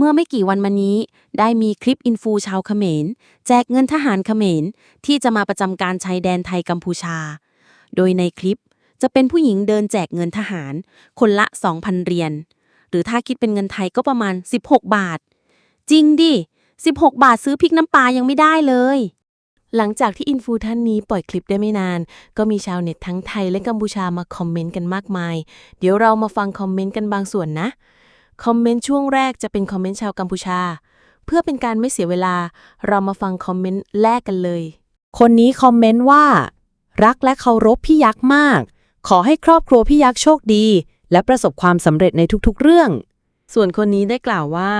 เมื่อไม่กี่วันมานี้ ได้มีคลิปอินฟูชาวเขมร แจกเงินทหารเขมร ที่จะมาประจำการชายแดนไทยกัมพูชา โดยในคลิปจะเป็นผู้หญิงเดินแจกเงินทหาร คนละ 2,000เหรียญหรือถ้าคิดเป็นเงินไทยก็ประมาณ 16 บาท จริงดิ 16 บาทซื้อพริกน้ำปลายังไม่ได้เลย หลังจากที่อินฟูท่านนี้ปล่อยคลิปได้ไม่นาน ก็มีชาวเน็ตทั้งไทยและกัมพูชามาคอมเมนต์กันมากมาย เดี๋ยวเรามาฟังคอมเมนต์กันบางส่วนนะ คอมเมนต์ช่วงแรกจะเป็นคอมเมนต์ชาวกัมพูชา เพื่อเป็นการไม่เสียเวลา เรามาฟังคอมเมนต์แรกกันเลย คนนี้คอมเมนต์ว่า รักและเคารพพี่ยักษ์มาก ขอให้ครอบครัวพี่ยักษ์โชคดี และประสบความสำเร็จในทุกๆเรื่อง ส่วนคนนี้ได้กล่าวว่า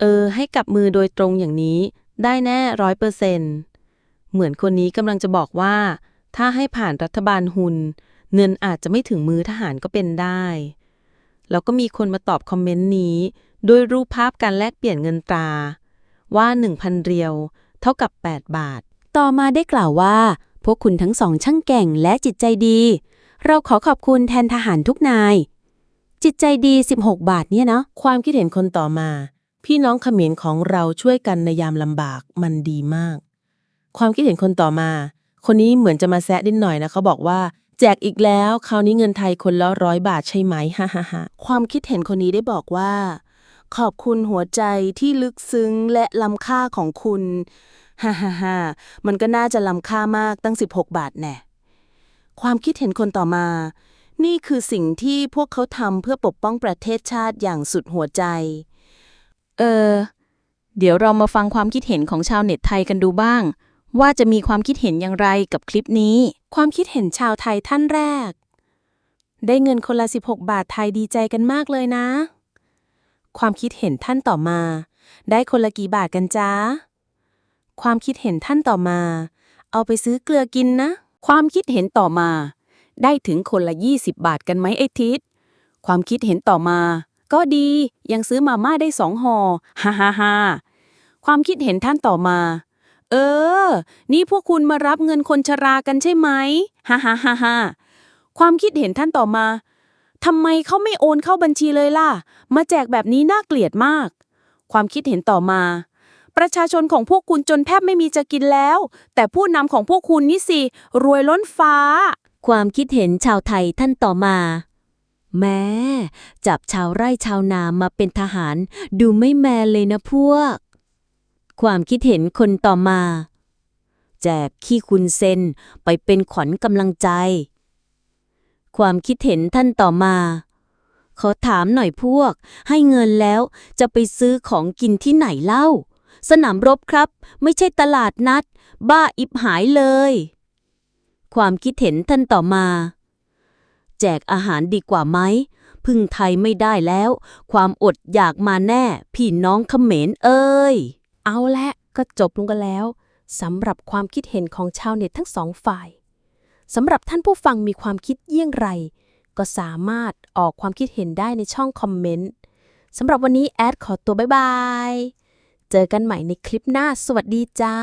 เออ ให้กลับมือโดยตรงอย่างนี้ ได้แน่ร้อยเปอร์เซนเหมือนคนนี้กำลังจะบอกว่า ถ้าให้ผ่านรัฐบาลหุนเงินอาจจะไม่ถึงมือทหารก็เป็นได้ แล้วก็มีคนมาตอบคอมเมนต์นี้ ด้วยรูปภาพการแลกเปลี่ยนเงินตรา ว่า 1,000 เรียว เท่ากับ 8 บาท ต่อมาได้กล่าวว่า พวกคุณทั้งสองช่างแก่งและจิตใจดี เราขอขอบคุณแทนทหารทุกนาย จิตใจดี 16 บาทเนี่ยเนาะความคิดเห็นคนต่อมา พี่น้องเขมรของเราช่วยกันในยามลำบากมันดีมาก ความคิดเห็นคนต่อมา คนนี้เหมือนจะมาแซะนิดหน่อยนะเขาบอกว่า แจกอีกแล้วคราวนี้เงินไทยคนละร้อยบาทใช่ไหมฮ่าฮ่าฮ่าความคิดเห็นคนนี้ได้บอกว่า ขอบคุณหัวใจที่ลึกซึ้งและล้ำค่าของคุณฮ่าฮ่าฮ่ามันก็น่าจะล้ำค่ามากตั้ง 16 บาทแน่ความคิดเห็นคนต่อมา นี่คือสิ่งที่พวกเขาทำเพื่อปกป้องประเทศชาติอย่างสุดหัวใจ เออ เดี๋ยวเรามาฟังความคิดเห็นของชาวเน็ตไทยกันดูบ้าง ว่าจะมีความคิดเห็นอย่างไรกับคลิปนี้ ความคิดเห็นชาวไทยท่านแรก ได้เงินคนละ 16 บาทไทยดีใจกันมากเลยนะ ความคิดเห็นท่านต่อมา ได้คนละกี่บาทกันจ้าความคิดเห็นท่านต่อมา เอาไปซื้อเกลือกินนะ ความคิดเห็นต่อมา ได้ถึงคนละ 20 บาทกันไหมไอ้ทิศความคิดเห็นต่อมา ก็ดียังซื้อมาม่าได้สองห่อฮ่าฮ่าฮ่าความคิดเห็นท่านต่อมา เออ นี่พวกคุณมารับเงินคนชรากันใช่ไหมฮ่าฮ่าฮ่าฮ่าความคิดเห็นท่านต่อมาทำไมเขาไม่โอนเข้าบัญชีเลยล่ะ มาแจกแบบนี้น่าเกลียดมาก ความคิดเห็นต่อมา ประชาชนของพวกคุณจนแทบไม่มีจะกินแล้ว แต่ผู้นำของพวกคุณนี่สิ รวยล้นฟ้า ความคิดเห็นชาวไทยท่านต่อมา แม้จับชาวไร่ชาวนามาเป็นทหาร ดูไม่แมนเลยนะพวก ความคิดเห็นคนต่อมา แจกขี้คุณเซนไปเป็นขวัญกำลังใจ ความคิดเห็นท่านต่อมา ขอถามหน่อยพวก ให้เงินแล้วจะไปซื้อของกินที่ไหนเล่า สนามรบครับ ไม่ใช่ตลาดนัด บ้าอิบหายเลย ความคิดเห็นท่านต่อมา แจกอาหารดีกว่าไหมพึ่งไทยไม่ได้แล้ว ความอดอยากมาแน่ พี่น้องเขมรเอ้ย เอาละก็จบลงกันแล้วสำหรับความคิดเห็นของชาวเน็ตทั้งสองฝ่ายสำหรับท่านผู้ฟังมีความคิดเยี่ยงไร ก็สามารถออกความคิดเห็นได้ในช่องคอมเมนต์สำหรับวันนี้แอดขอตัวบ๊ายบาย เจอกันใหม่ในคลิปหน้าสวัสดีจ้า